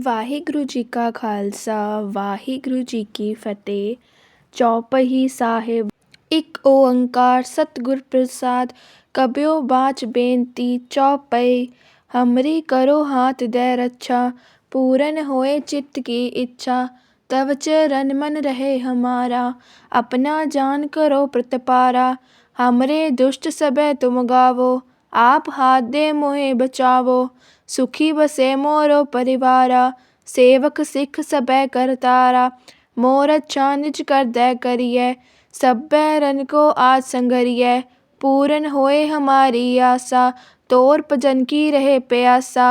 ਵਾਹਿਗੁਰੂ ਜੀ ਕਾ ਖਾਲਸਾ ਵਾਹਿਗੁਰੂ ਜੀ ਕੀ ਫਤਿਹ ਚੌਪਈ ਸਾਹਿਬ ਇੱਕ ਓੰਕਾਰ ਸਤਿਗੁਰ ਪ੍ਰਸਾਦ ਕਬਿਓ ਬਾਚ ਬੇਨਤੀ ਚੌਪਈ ਹਮਰੀ ਕਰੋ ਹਾਥ ਦੇ ਰੱਛਾ पूरन होए चित्त की इच्छा तव चरण मन रहे हमारा अपना जान करो प्रतिपारा हमरे दुष्ट सबे तुम गावो आप हाथ दे मोहे बचावो सुखी बसे मोरो परिवारा, सेवक सिख सबे करतारा। मोर अच्छा निज कर दे करिए सब्बे रन को आज संगरिए पूरन होए हमारी आशा तोर भजन की रहे प्यासा।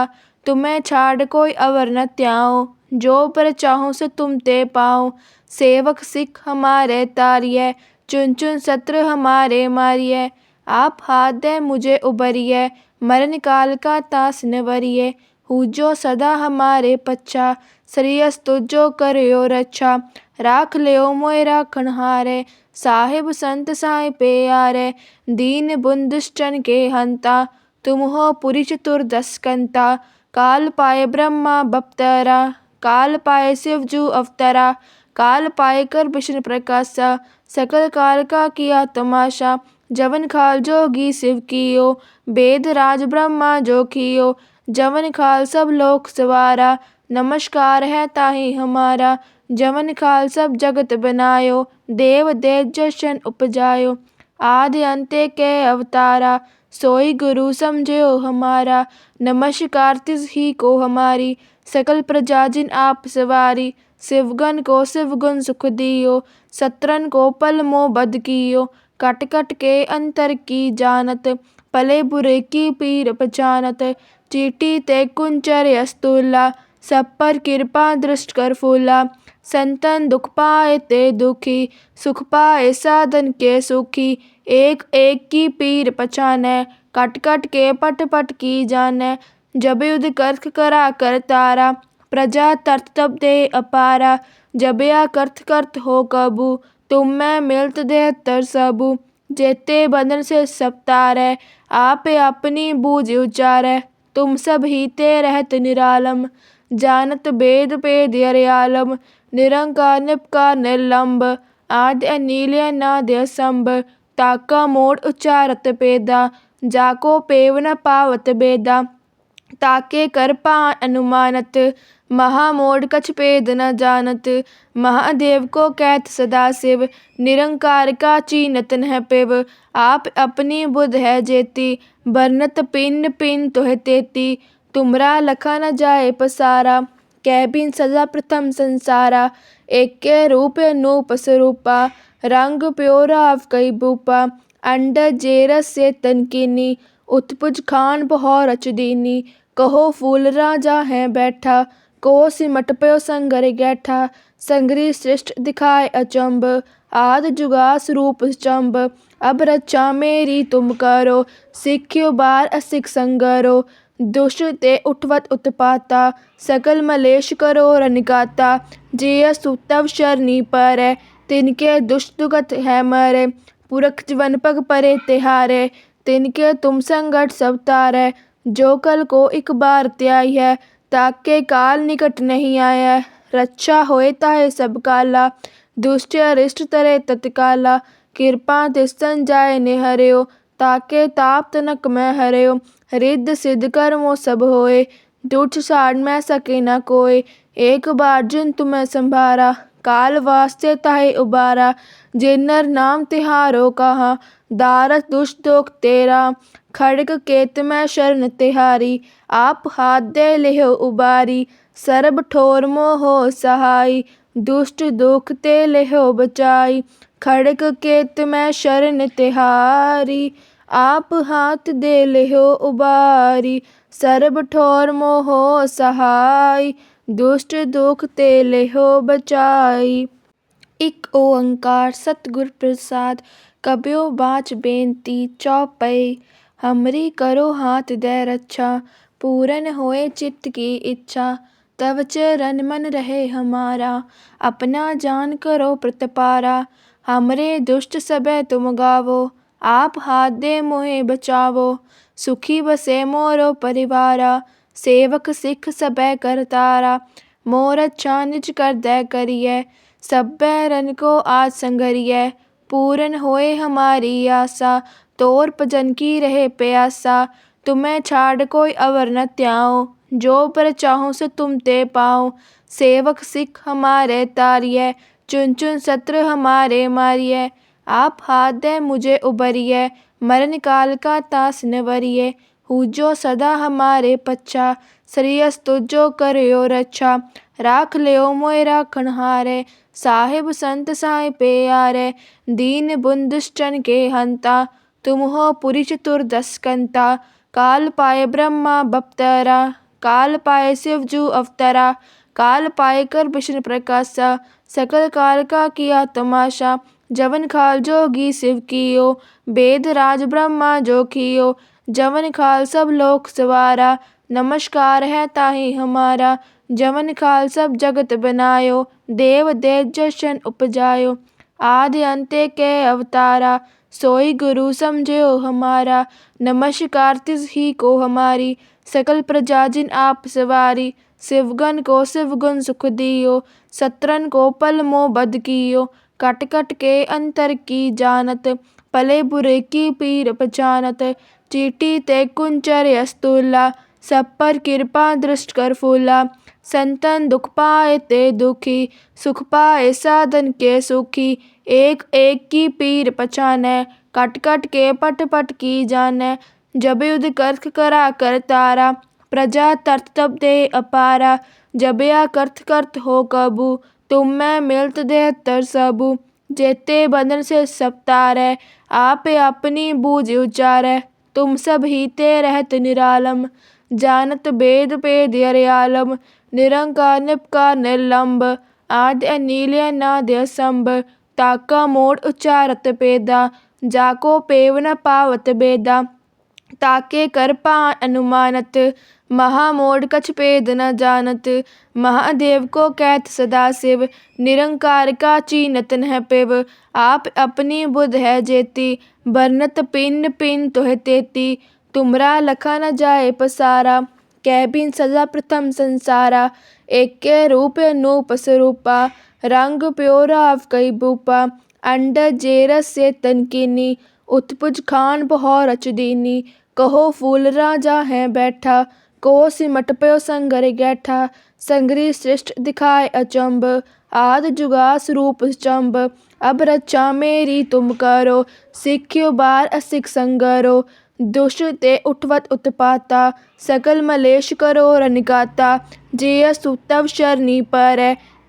तुम्हें छाड़ कोई अवर न त्याओ जो पर चाहूँ सो तुम ते पाओ सेवक सिख हमारे तारिए चुन चुन सत्र हमारे मारिए आप हाथ दे मुझे उबरिए मरण काल का तास नवरिए हूजो सदा हमारे पच्छा। श्रीयस तुझो करियो रक्षा राख लियो मोय राखण हारे। साहिब संत साई प्यारे दीन बुंदुष्टन के हंता। तुम हो पुरी चतुर दसकंता। काल पाए ब्रह्मा बप्तरा। काल पाए शिवजू अवतरा। काल पाए कर विष्णु प्रकाशा। सकल काल का किया तमाशा। जवन खाल जोगी शिव कियो वेद राज ब्रह्मा जो कियो। जवन खाल सब लोक सवारा, नमस्कार है ताही हमारा। जवन खाल सब जगत बनायो, देव देव जशन उपजायो। आदि अंते के अवतारा, सोई गुरु समझो हमारा। नमस्कार तिस ही को हमारी, सकल प्रजा जिन आप सवारी। शिवगन को शिवगुण सुख दियो, सत्रन को पल मोह बद कियो। कट कट के अंतर की जानत, पले बुरे की पीर पहचानत चीटी ते कुंचर अस्तुला, सब पर कृपा दृष्ट कर फूला। संतन दुख पाए ते दुखी, सुख पाए साधन के सुखी। एक एक की पीर पहचाने कट कट के पट पट की जाने। जब युद्ध कर्क करा कर तारा, प्रजा तरत तब दे अपारा। जब या कर्त कर्त हो कबू तुम में मिलत दे तर सबू, जेते बंधन से सब तारे, आप अपनी बूझ उचारे तुम सब ही ते रहत निरालम, जानत वेद वेद अर्यालम निरंकार निपकार निर्लंब। आद्य अनील नाद्य संभ ताका मोड़ उच्चारत पेदा। जाको पेव न पावत बेदा, ताके कर पा अनुमानत। महामोड़ कछ पेद न जानत। महादेव को कहत सदा शिव। निरंकार का चीनत न पेव। आप अपनी बुध है जेती। बरनत पिन पिन तुह तेती। तुमरा लखा न जाए पसारा। कह बिन सजा प्रथम संसारा। एक रूप नूप स्वरूपा रंग प्योराव कई बूपा। अंड जेरस से तनकीनी उत्पुज खान बहो रच दीनी। कहो फूल राजा है बैठा। को सिमट प्यो संगर गैठा। संगरी श्रेष्ठ दिखाए अचंब आद जुगास रूप चंब अब रचा मेरी तुम करो। सिख्यो बार असिख संगरो। दुष्ट ते उठवत उत्पाता। सकल मलेश करो रनिकाता जे सुतव शरणी पर। तिनके दुष्ट दुगत है मरे। पुरख जीवन पग परे तिहारे। तिनके तुम संगठ सब तारे। जो कल को एक बार त्याई है। ताके काल निकट नहीं आया। रक्षा होए ताहे सब काला। दुष्ट अरिष्ट तरे तत्काला। कृपा तिस्तन जाए निहर्यो। ताके ताप तनक में हर्यो। रिद्ध सिद्ध कर्मो सब होए। दुष्ट साड़ में सके न कोय एक बार जिन तुम्हें संभारा। काल वास्ते ताहे उबारा। जिन्नर नाम तिहारो कहा। दारस दुष्ट दोख तेरा। ਖੜਗ ਕੇਤ ਮੈਂ ਸ਼ਰਨ ਤਿਹਾਰੀ, ਆਪ ਹਾਥ ਦੇ ਲਿਹੁ ਉਬਾਰੀ, ਸਰਬ ਠੋਰ ਮੋਹ ਸਹਾਈ, ਦੁਸ਼ਟ ਦੁਖ ਤੇ ਲਿਹੁ ਬਚਾਈ ਖੜਗ ਕੇਤ ਮੈਂ ਸ਼ਰਨ ਤਿਹਾਰੀ, ਆਪ ਹਾਥ ਦੇ ਲਿਹੁ ਉਬਾਰੀ, ਸਰਬ ਠੋਰ ਮੋਹ ਸਹਾਈ, ਦੁਸ਼ਟ ਦੁਖ ਤੇ ਲਿਹੁ ਬਚਾਈ। ਇਕ ਓੰਕਾਰ ਸਤਿਗੁਰ ਪ੍ਰਸਾਦ, ਕਬਿਓ ਬਾਚ ਬੇਨਤੀ ਚੌਪਈ। हमरी करो हाथ दे रक्षा पूरन होए चित्त की इच्छा। तव चरण मन रहे हमारा, अपना जान करो प्रतपारा। हमरे दुष्ट सब तुम गावो, आप हाथ दे मोहे बचावो। सुखी बसे मोरो परिवारा, सेवक सिख सब कर तारा। मोर अच्छा निज कर दे करिए, सब रन को आज संगरिए। पूरन होए हमारी आशा तोर भजनकी रहे प्यासा, तुम्हें छाड़ कोई अवर न त्याओ जो पर चाहो से तुम ते पाओ सेवक सिख हमारे तारिय चुन चुन सत्र हमारे मारिय आप हाथ दे मुझे उबरिए, मरण काल का तास नवरिये हु जो सदा हमारे पच्छा, श्रेयस तुझो करो रक्षा। राख लियो मोय राखण हारे, साहिब संत साई पे आरे। दीन बुंदुष्टन के हंता तुम हो पुरी चतुर्दशकंता काल पाए ब्रह्मा बप्तरा। काल पाए शिवजू अवतरा। काल पाए कर विष्णु प्रकाशा। सकल काल का किया तमाशा। जवन खाल जोगी शिव कियो। वेद राज ब्रह्मा जो कियो। जवन खाल सब लोक सवारा। नमस्कार है ताहि हमारा। जवन खाल सब जगत बनायो। देव देव जशन उपजायो। आदि अंते के अवतारा। सोई गुरु समझो हमारा। नमस्कार तिस ही को हमारी। सकल प्रजा जिन आप सवारी। शिवगन को शिवगुण सुख दियो। सत्रन को पल मो बद कियो। कट कट के अंतर की जानत। पले बुरे की पीर पहचानत चीटी ते कुंचर अस्तुला। सब पर कृपा दृष्ट कर फूला। संतन दुख पाए ते दुखी। सुख पाए साधन के सुखी। एक एक की पीर पहचाने कट कट के पट पट की जाने। जब युद्ध कर्क करा कर तारा, प्रजा तरत तब दे अपारा। जब या करत हो कबू, तुम मैं मिलत दे तर सबू। जेते बंधन से सब तारे, आप अपनी बूझ उचारे। तुम सब ही ते रहत निरालम, जानत वेद वेद अर्यालम निरंकार निपकार निर्लंब आद्य अनील नाद्य संभ पेदा जाको पेव न पावत बेदा। ताके कर पा अनुमानत महामोड़ कछ पेद न जानत। महादेव को कहत सदा शिव, निरंकार का चीनत न पिव। आप अपनी बुध है जेती, बरनत पिंड पिंड तुह तेती। तुमरा लखा न जाए पसारा, कह बिन सजा प्रथम संसारा। एक के रूप अनूप स्वरूपा रंग प्योराव कई बूपा, अंड जेरस से तनकीनी, उत्पुज खान बहो रच दीनी कहो फूल राजा है बैठा को सिमट प्यो संगर गैठा, संगरी श्रेष्ठ दिखाए अचंब, आद जुगास रूप चंब, अब रचा मेरी तुम करो, सिख्यो बार असिख संगरो दुष्ट ते उठवत उत्पाता, सकल मलेश करो रनिकाता जे सुतव शरणी पर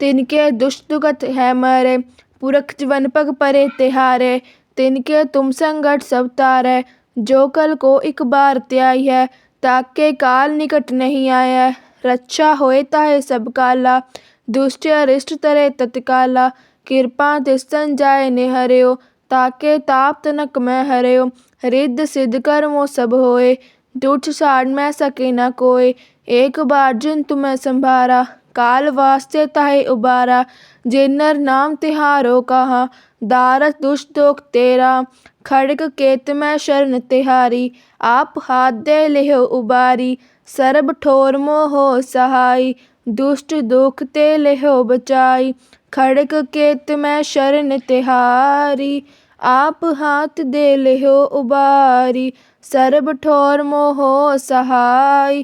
तिनके दुष्ट दुगत है मरे, पुरख जीवन पग परे तिहारे। तिनके तुम संगठ सब तारे, जो कल को एक बार त्याई है, ताके काल निकट नहीं आया रक्षा होए ताहे सब काला, दुष्ट अरिष्ट तरे तत्काला। कृपा तिस्तन जाय निहर्यो, ताके ताप तनक मैं हर्यो। रिद्ध सिद्ध कर्मो सब होए, दुष्ट साड़ मैं सके न कोय एक बार जिन तुम्हें संभारा। काल वास्ते ताहे उबारा जिन्नर नाम तिहारो कहा दारस दुष्ट दोख तेरा खड़ग केत मैं शरण तिहारी आप हाथ दे लिहो उबारी सरब ठोर मोहो सहाय दुष्ट दुख ते लिहो बचाई खड़ग केत मैं शरण तिहारी आप हाथ दे लिहो उबारी सरब ठोर मोहो सहाय